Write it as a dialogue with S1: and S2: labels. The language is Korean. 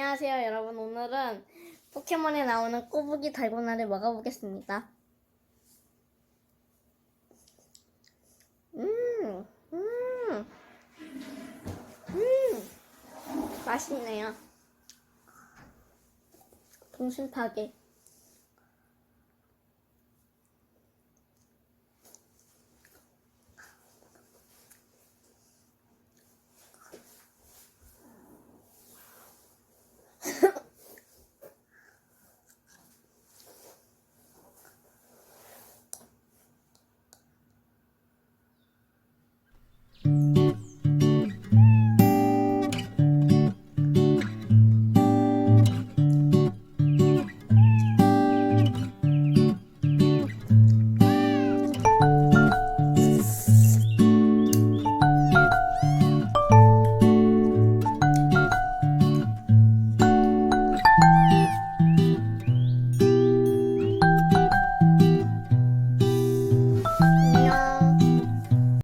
S1: 안녕하세요 여러분. 오늘은 포켓몬에 나오는 꼬부기 달고나를 먹어보겠습니다. 음, 음, 음, 맛있네요. 동심파게